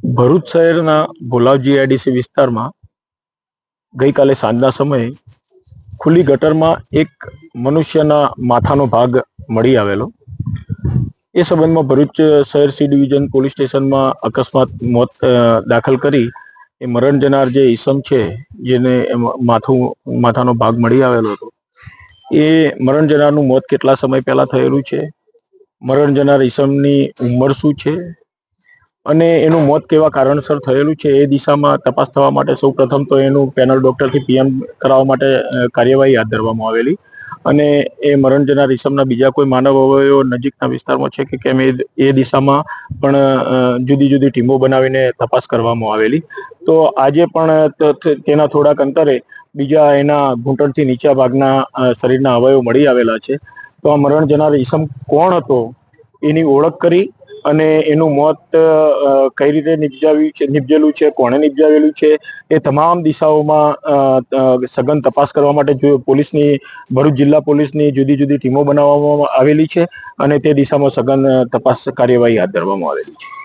ભરૂચ શહેરના ભોલાવજી આઈડીસી વિસ્તારમાં ગઈકાલે સાંજના સમયે ખુલ્લી ગટરમાં એક મનુષ્યના માથાનો ભાગ મળી આવેલો. એ સંબંધમાં ભરૂચ શહેર સી ડિવિઝન પોલીસ સ્ટેશનમાં અકસ્માત મોત દાખલ કરી એ મરણ જનાર જે ઈસમ છે, જેને માથું, માથાનો ભાગ મળી આવેલો હતો. એ મરણ જનારનું મોત કેટલા સમય પહેલા થયેલું છે? મરણ જનાર ઈસમની ઉંમર શું છે? અને એનું મોત કેવા કારણસર થયેલું છે એ દિશામાં તપાસ થવા માટે સૌ પ્રથમ તો એનું પેનલ ડોક્ટરથી પીએમ કરાવવા માટે કાર્યવાહી હાથ ધરવામાં આવેલી. અને એ મરણ જનાર બીજા કોઈ માનવ અવયવો નજીકના વિસ્તારમાં છે કે કેમ એ દિશામાં પણ જુદી જુદી ટીમો બનાવીને તપાસ કરવામાં આવેલી. તો આજે પણ તેના થોડાક અંતરે બીજા એના ઘૂંટણથી નીચા ભાગના શરીરના અવયવ મળી આવેલા છે. તો આ મરણ જનાર ઈસમ કોણ હતો એની ઓળખ કરી અને એનું મોત કઈ રીતે નિપજાવ્યું છે, નિપજેલું છે, કોણે નિપજાવેલું છે, એ તમામ દિશાઓમાં સઘન તપાસ કરવા માટે પોલીસની, ભરૂચ જિલ્લા પોલીસની જુદી જુદી ટીમો બનાવવામાં આવેલી છે અને તે દિશામાં સઘન તપાસ કાર્યવાહી હાથ ધરવામાં આવેલી છે.